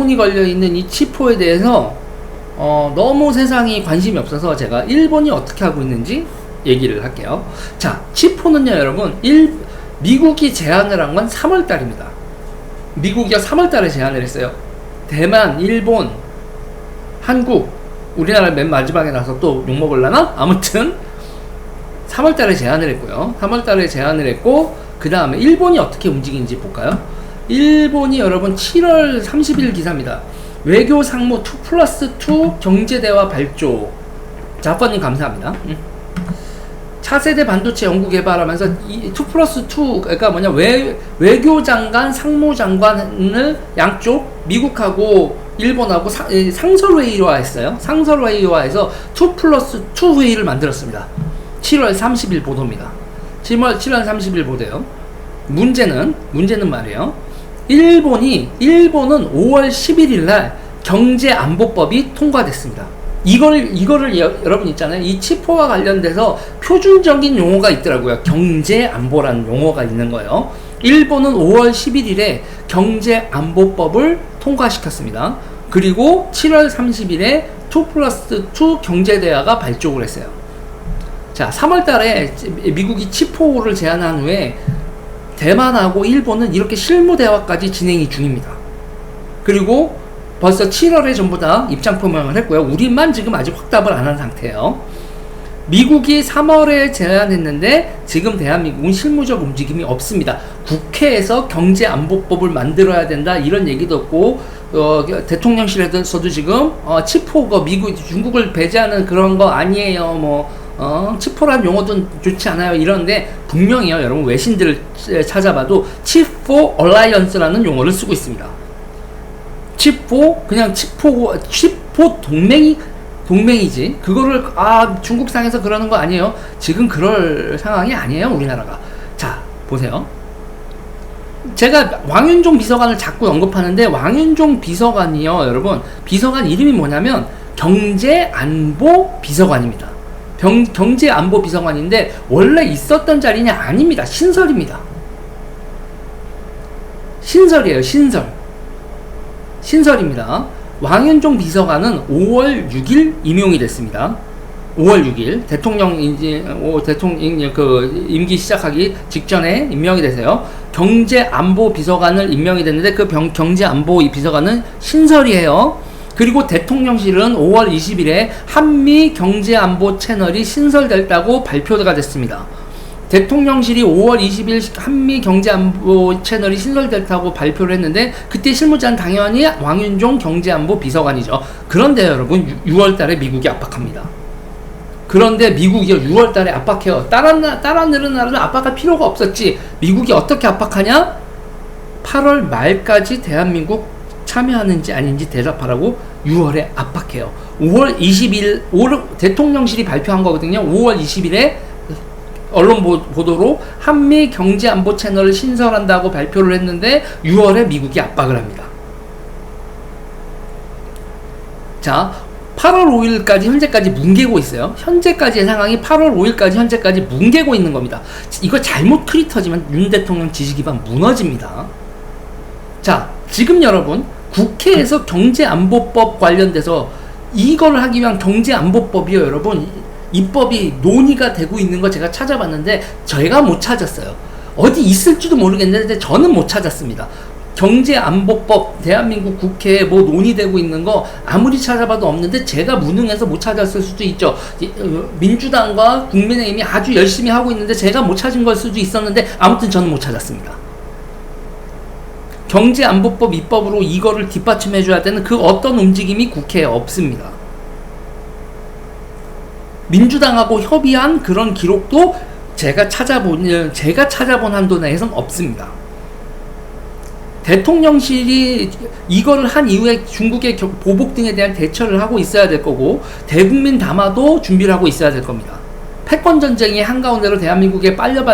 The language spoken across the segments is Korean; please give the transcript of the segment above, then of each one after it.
자문이 걸려 있는 이 치포에 대해서 어, 너무 세상이 관심이 없어서 제가 일본이 어떻게 하고 있는지 얘기를 할게요. 자, 치포는요, 여러분, 일, 미국이 제안을 한 건 3월 달입니다. 미국이 3월 달에 제안을 했어요. 대만, 일본, 한국, 우리나라 맨 마지막에 나서 또 욕먹을라나? 아무튼, 3월 달에 제안을 했고요. 3월 달에 제안을 했고, 그 다음에 일본이 어떻게 움직이는지 볼까요? 일본이 여러분 7월 30일 기사입니다. 외교 상무 2 플러스 2 경제대화 발조. 자퍼님 감사합니다. 음. 차세대 반도체 연구 개발하면서 이2 플러스 2 그러니까 뭐냐 외, 외교 장관 상무 장관을 양쪽 미국하고 일본하고 사, 상설 회의화했어요 상설 회의화해서 2 플러스 2 회의를 만들었습니다 7월 30일 보도입니다 7월 7월 30일 보도요 문제는 문제는 말이에요 일본이 일본은 5월 11일 날 경제 안보법이 통과됐습니다 이걸 이거를 여, 러분 있잖아요. 이 치포와 관련돼서 표준적인 용어가 있더라고요. 경제 안보라는 용어가 있는 거예요. 일본은 5월 11일에 경제 안보법을 통과시켰습니다. 그리고 7월 30일에 2 플러스 2 경제 대화가 발족을 했어요. 자, 3월 달에 미국이 치포를 제안한 후에 대만하고 일본은 이렇게 실무 대화까지 진행이 중입니다. 그리고 벌써 7월에 전부 다 입장 표명을 했고요. 우리만 지금 아직 확답을 안 한 상태예요. 미국이 3월에 제안했는데 지금 대한민국은 실무적 움직임이 없습니다. 국회에서 경제안보법을 만들어야 된다 이런 얘기도 없고 어, 대통령실에서도 지금 어, 치포가 미국 중국을 배제하는 그런 거 아니에요. 뭐 어, 치포란 용어도 좋지 않아요. 이런데 분명히요. 여러분 외신들을 찾아봐도 치포 얼라이언스라는 용어를 쓰고 있습니다. 칩포 그냥 칩포 칩포 동맹이 동맹이지 그거를 아 중국상에서 그러는 거 아니에요 지금 그럴 상황이 아니에요 우리나라가 자 보세요 제가 왕윤종 비서관을 자꾸 언급하는데 왕윤종 비서관이요 여러분 비서관 이름이 뭐냐면 경제안보 비서관입니다 병, 경제안보 비서관인데 원래 있었던 자리냐 아닙니다 신설입니다 신설이에요 신설 신설입니다. 왕윤종 비서관은 5월 6일 임용이 됐습니다. 5월 6일 대통령 이제 대통령 그 임기 시작하기 직전에 임명이 되세요. 경제안보 비서관을 임명이 됐는데 그 병, 경제안보 비서관은 신설이에요. 그리고 대통령실은 5월 20일에 한미 경제안보 채널이 신설됐다고 발표가 됐습니다. 대통령실이 5월 20일 한미 경제안보 채널이 신설됐다고 발표를 했는데 그때 실무자는 당연히 왕윤종 경제안보 비서관이죠. 그런데 여러분 6월 달에 미국이 압박합니다. 그런데 미국이 6월 달에 압박해요. 다른, 다른 나라는 압박할 필요가 없었지. 미국이 어떻게 압박하냐? 8월 말까지 대한민국 참여하는지 아닌지 대답하라고 6월에 압박해요. 5월 20일, 5월, 대통령실이 발표한 거거든요. 5월 20일에 언론 보도로 한미 경제 안보 채널을 신설한다고 발표를 했는데 6월에 미국이 압박을 합니다. 자, 8월 5일까지 현재까지 뭉개고 있어요. 현재까지의 상황이 8월 5일까지 현재까지 뭉개고 있는 겁니다. 이거 잘못 크리 터지면 윤 대통령 지지 기반 무너집니다. 자, 지금 여러분 국회에서 경제안보법 관련돼서 이걸 하기 위한 경제안보법이요, 여러분. 입법이 논의가 되고 있는 거 제가 찾아봤는데 저희가 못 찾았어요. 어디 있을지도 모르겠는데 저는 못 찾았습니다. 경제안보법 대한민국 국회에 뭐 논의되고 있는 거 아무리 찾아봐도 없는데 제가 무능해서 못 찾았을 수도 있죠. 어, 민주당과 국민의힘이 아주 열심히 하고 있는데 제가 못 찾은 걸 수도 있었는데 아무튼 저는 못 찾았습니다. 경제안보법 입법으로 이거를 뒷받침해줘야 되는 그 어떤 움직임이 국회에 없습니다. 민주당하고 협의한 그런 기록도 제가 찾아본 제가 찾아본 한도 내에선 없습니다. 대통령실이 이거를 한 이후에 중국의 보복 등에 대한 대처를 하고 있어야 될 거고 대국민 담화도 준비를 하고 있어야 될 겁니다. 패권 전쟁이 한가운데로 대한민국에 빨려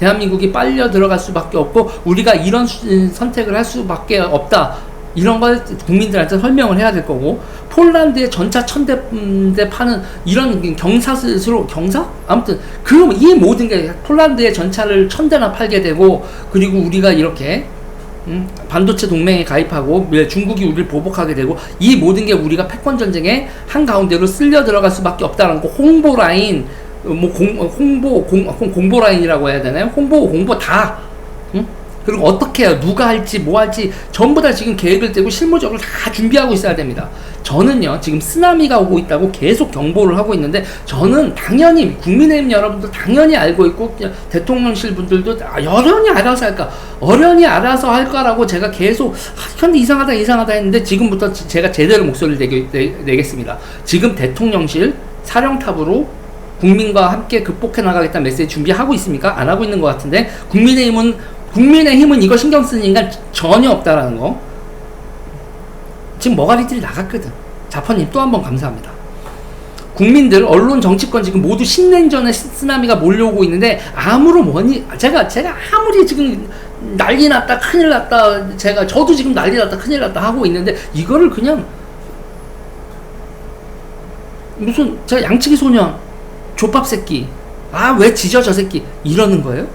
대한민국이 빨려 들어갈 수밖에 없고 우리가 이런 선택을 할 수밖에 없다. 이런 걸 국민들한테 설명을 해야 될 거고 폴란드에 전차 천대 파는 이런 경사스로 경사 아무튼 그 이 모든 게 폴란드의 전차를 천 대나 팔게 되고 그리고 우리가 이렇게 음, 반도체 동맹에 가입하고 예, 중국이 우리를 보복하게 되고 이 모든 게 우리가 패권 전쟁의 한 가운데로 쓸려 들어갈 수밖에 없다는 거 홍보 라인 어, 뭐 공, 어, 홍보 공, 공- 공보 라인이라고 해야 되나요? 홍보 공보 다 음? 그리고 어떻게 해요? 누가 할지 뭐 할지 전부 다 지금 계획을 떼고 실무적으로 다 준비하고 있어야 됩니다. 저는요 지금 쓰나미가 오고 있다고 계속 경보를 하고 있는데 저는 당연히 국민의힘 여러분들 당연히 알고 있고 대통령실 분들도 아, 어련히 알아서 할까 어련히 알아서 할까라고 제가 계속 아, 현대 이상하다 이상하다 했는데 지금부터 지- 제가 제대로 목소리를 내겠습니다. 지금 대통령실 사령탑으로 국민과 함께 극복해 나가겠다는 메시지 준비하고 있습니까? 안 하고 있는 것 같은데 국민의힘은 국민의힘은 이거 신경 쓰는 인간 전혀 없다라는 거. 지금 머가리들이 나갔거든. 자퍼님 또 한 번 감사합니다. 국민들, 언론, 정치권 지금 모두 10년 전에 시- 쓰나미가 몰려오고 있는데 아무런 원인, 제가 제가 아무리 지금 난리 났다, 큰일 났다, 제가 저도 지금 난리 났다, 큰일 났다 하고 있는데 이거를 그냥 무슨 제가 양치기 소년, 족밥 새끼, 아 왜 지져 저 새끼 이러는 거예요?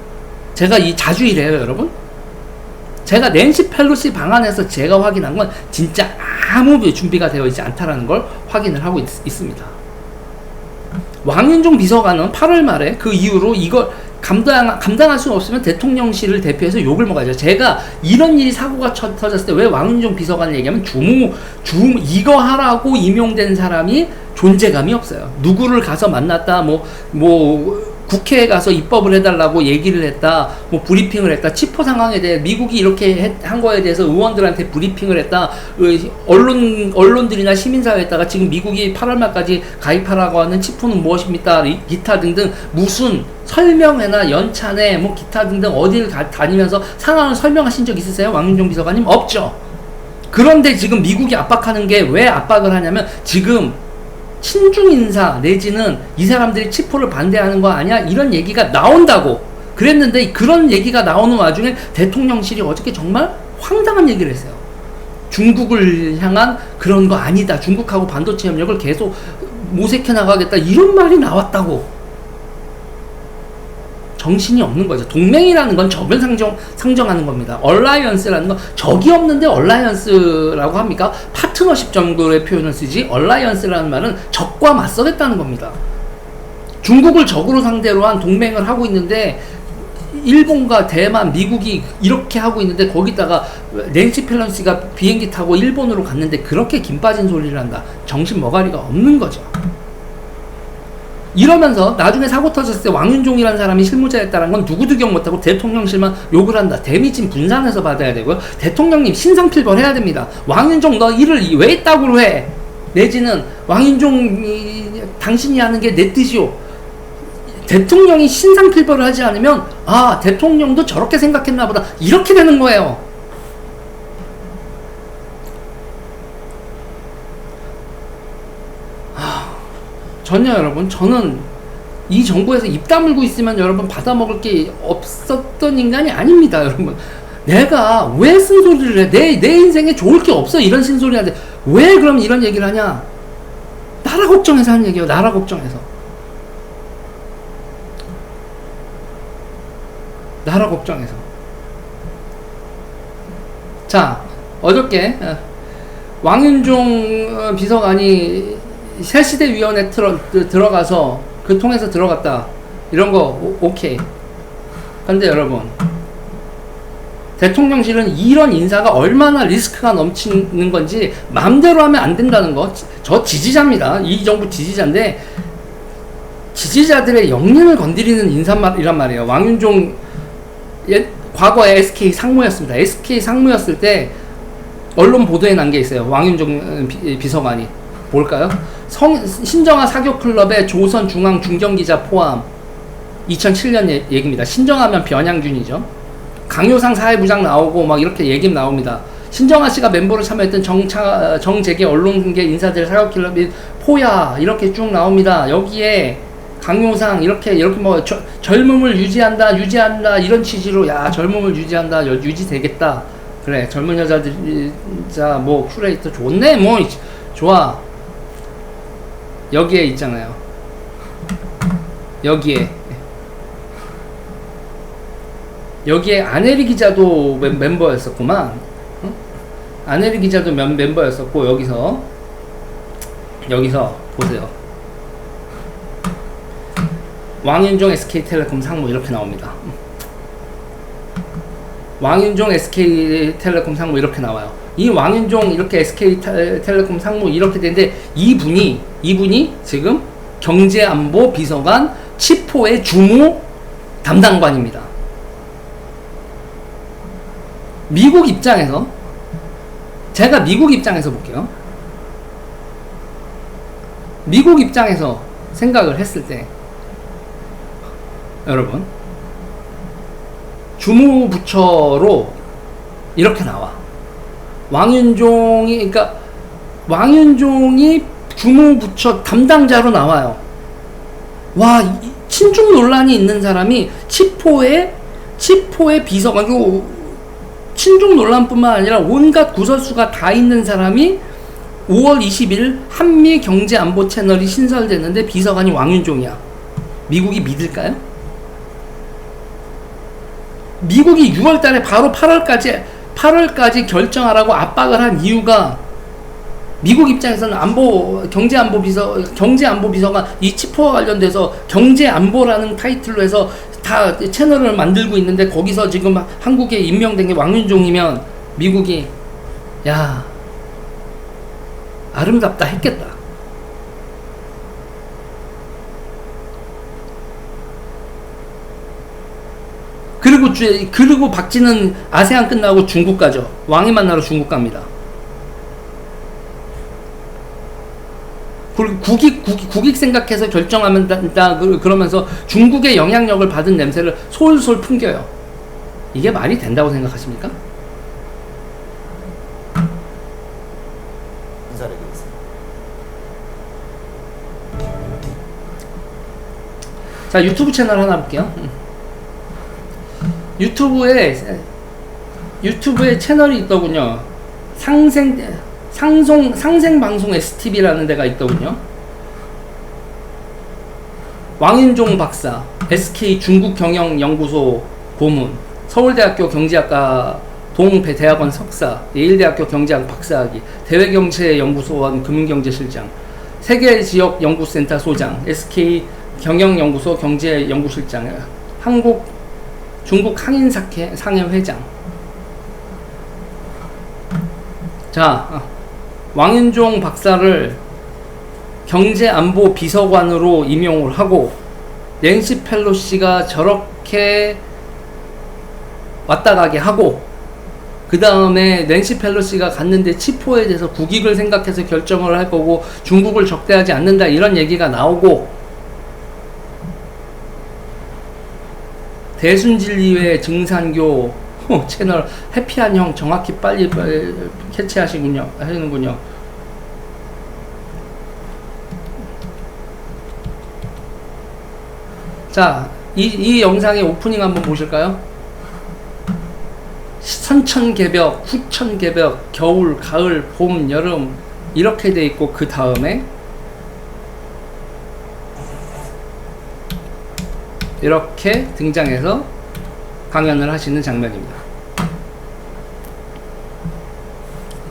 제가 이 자주 이래요, 여러분. 제가 낸시 펠로시 방안에서 제가 확인한 건 진짜 아무 준비가 되어 있지 않다라는 걸 확인을 하고 있, 습니다 왕윤종 비서관은 8월 말에 그 이후로 이걸 감당, 감당할 수 없으면 대통령실을 대표해서 욕을 먹어야죠. 제가 이런 일이 사고가 쳐, 터졌을 때 왜 왕윤종 비서관을 얘기하면 주무, 주, 이거 하라고 임용된 사람이 존재감이 없어요. 누구를 가서 만났다, 뭐, 뭐, 국회에 가서 입법을 해달라고 얘기를 했다, 뭐 브리핑을 했다, 치포 상황에 대해 미국이 이렇게 했- 한 거에 대해서 의원들한테 브리핑을 했다, 의- 언론 언론들이나 시민사회에다가 지금 미국이 8월 말까지 가입하라고 하는 치포는 무엇입니까? 이- 기타 등등 무슨 설명회나 연찬회 뭐 기타 등등 어디를 가- 다니면서 상황을 설명하신 적 있으세요, 왕윤종 비서관님? 없죠. 그런데 지금 미국이 압박하는 게 왜 압박을 하냐면 지금 친중 인사 내지는 이 사람들이 치포를 반대하는 거 아니야? 이런 얘기가 나온다고 그랬는데 그런 얘기가 나오는 와중에 대통령실이 어저께 정말 황당한 얘기를 했어요. 중국을 향한 그런 거 아니다. 중국하고 반도체 협력을 계속 모색해 나가겠다. 이런 말이 나왔다고. 정신이 없는 거죠. 동맹이라는 건 적을 상정, 상정하는 겁니다. 얼라이언스라는 건 적이 없는데 얼라이언스라고 합니까? 파트너십 정도의 표현을 쓰지 얼라이언스라는 말은 적과 맞서겠다는 겁니다. 중국을 적으로 상대로 한 동맹을 하고 있는데 일본과 대만, 미국이 이렇게 하고 있는데 거기다가 낸시 펠런시가 비행기 타고 일본으로 갔는데 그렇게 김 빠진 소리를 한다. 정신 머가리가 없는 거죠. 이러면서 나중에 사고 터졌을 때 왕윤종이라는 사람이 실무자였다는 건 누구도 기억 못하고 대통령실만 욕을 한다. 데미진 분산해서 받아야 되고요. 대통령님 신상필벌 해야 됩니다. 왕윤종 너 일을 왜 이따구로 해? 내지는 왕윤종이 당신이 하는 게 내 뜻이오. 대통령이 신상필벌을 하지 않으면 아 대통령도 저렇게 생각했나 보다 이렇게 되는 거예요. 전혀 여러분 저는 이 정부에서 입 다물고 있으면 여러분 받아 먹을 게 없었던 인간이 아닙니다 여러분. 내가 왜 쓴소리를 해? 내, 내 인생에 좋을 게 없어 이런 신소리 하는데 왜 그럼 이런 얘기를 하냐? 나라 걱정해서 하는 얘기예요 나라 걱정해서. 나라 걱정해서. 자 어저께 어, 왕윤종 어, 비서관이 새시대 위원회 들어, 들- 들어가서 그 통해서 들어갔다. 이런 거 오, 오케이. 근데 여러분 대통령실은 이런 인사가 얼마나 리스크가 넘치는 건지 마음대로 하면 안 된다는 거. 저 지지자입니다. 이 정부 지지자인데 지지자들의 영린을 건드리는 인사말이란 말이에요. 왕윤종 옛 과거에 SK 상무였습니다. SK 상무였을 때 언론 보도에 난 게 있어요. 왕윤종 어, 비, 비서관이. 뭘까요? 성, 신정아 사교클럽의 조선 중앙 중견기자 포함 2007년 예, 얘기입니다. 신정하면 변양준이죠. 강효상 사회부장 나오고 막 이렇게 얘기 나옵니다. 신정아 씨가 멤버로 참여했던 정차, 정재계 언론계 인사들 사교클럽이 포야 이렇게 쭉 나옵니다. 여기에 강효상 이렇게 이렇게 뭐 저, 젊음을 유지한다 유지한다 이런 취지로 야 젊음을 유지한다 여- 유지되겠다 그래 젊은 여자들 자뭐 큐레이터 좋네 뭐 좋아 여기에 있잖아요. 여기에 여기에 아네리 기자도 멤, 멤버였었구만. 응? 아네리 기자도 멤, 멤버였었고 여기서 여기서 보세요. 왕윤종 SK텔레콤 상무 이렇게 나옵니다. 왕윤종 SK텔레콤 상무 이렇게 나와요. 이 왕윤종 이렇게 SK텔레콤 상무 이렇게 되는데 이분이 이분이 지금 경제안보 비서관 치포의 주무 담당관입니다. 미국 입장에서 제가 미국 입장에서 볼게요. 미국 입장에서 생각을 했을 때 여러분 주무부처로 이렇게 나와 왕윤종이 그러니까 왕윤종이 주무부처 담당자로 나와요. 와 이- 친중 논란이 있는 사람이 치포의 치포의 비서관 그 친중 논란뿐만 아니라 온갖 구설수가 다 있는 사람이 5월 20일 한미 경제 안보 채널이 신설됐는데 비서관이 왕윤종이야. 미국이 믿을까요? 미국이 6월 달에 바로 8월까지 8월까지 결정하라고 압박을 한 이유가 미국 입장에서는 안보 경제 안보 비서 경제 안보 비서가 이 치포와 관련돼서 경제 안보라는 타이틀로 해서 다 채널을 만들고 있는데 거기서 지금 한국에 임명된 게 왕윤종이면 미국이 야 아름답다 했겠다. 그리고 주, 그리고 박지는 아세안 끝나고 중국 가죠. 왕이 만나러 중국 갑니다. 그리고 국익, 국익, 국익 생각해서 결정하면 다, 그- 그러면서 중국의 영향력을 받은 냄새를 솔솔 풍겨요. 이게 말이 된다고 생각하십니까? 자 유튜브 채널 하나 볼게요. 음. 유튜브에 유튜브에 채널이 있더군요. 상생 상송 상생 방송 STV라는 데가 있더군요. 왕인종 박사, SK 중국 경영 연구소 고문, 서울대학교 경제학과 동대학원 석사, 예일대학교 경제학 박사학위, 대외경제연구소원 금융경제실장, 세계 지역 연구센터 소장, SK 경영연구소 경제연구실장, 한국 중국 항인사회 상회 회장. 자, 어, 왕윤종 박사를 경제안보 비서관으로 임용을 하고 낸시 펠로시가 저렇게 왔다 가게 하고 그 다음에 낸시 펠로시가 갔는데 치포에 대해서 국익을 생각해서 결정을 할 거고 중국을 적대하지 않는다 이런 얘기가 나오고 대순진리회 증산교 어, 채널 해피한 형 정확히 빨리, 빨리 캐치하시군요 하시는군요 자, 이, 이 영상의 오프닝 한번 보실까요? 선천개벽, 후천개벽, 겨울, 가을, 봄, 여름 이렇게 돼 있고 그 다음에 이렇게 등장해서 강연을 하시는 장면입니다.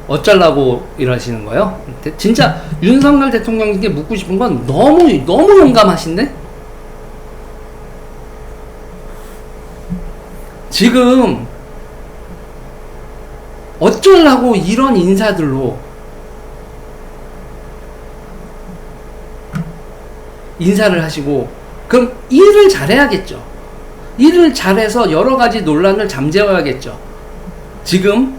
어쩌려고 이러시는 거예요? 대- 진짜 윤석열 대통령에게 묻고 싶은 건 너무 너무 용감하신데 지금 어쩌려고 이런 인사들로 인사를 하시고 그럼 일을 잘해야겠죠. 일을 잘해서 여러 가지 논란을 잠재워야겠죠. 지금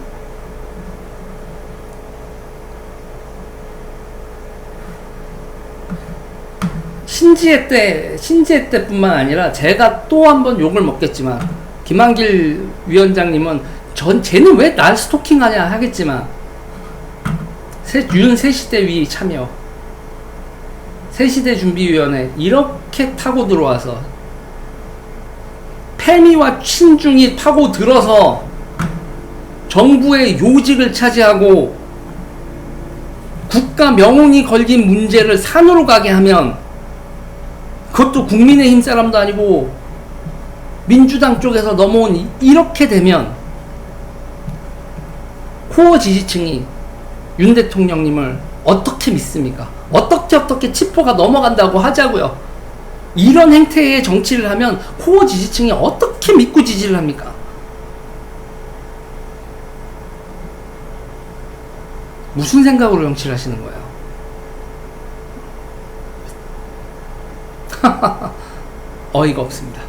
신지혜 때 신지혜 때뿐만 아니라 제가 또 한 번 욕을 먹겠지만 김한길 위원장님은 전 쟤는 왜 날 스토킹하냐 하겠지만 새, 윤 새시대 위 참여 새시대 준비위원회 이렇게 타고 들어와서 패미와 친중이 타고 들어서 정부의 요직을 차지하고 국가 명운이 걸린 문제를 산으로 가게 하면 그것도 국민의힘 사람도 아니고 민주당 쪽에서 넘어온 이- 이렇게 되면 코어 지지층이 윤 대통령님을 어떻게 믿습니까? 어떻게 어떻게 치포가 넘어간다고 하자고요. 이런 행태의 정치를 하면 코어 지지층이 어떻게 믿고 지지를 합니까? 무슨 생각으로 정치를 하시는 거예요? 어이가 없습니다.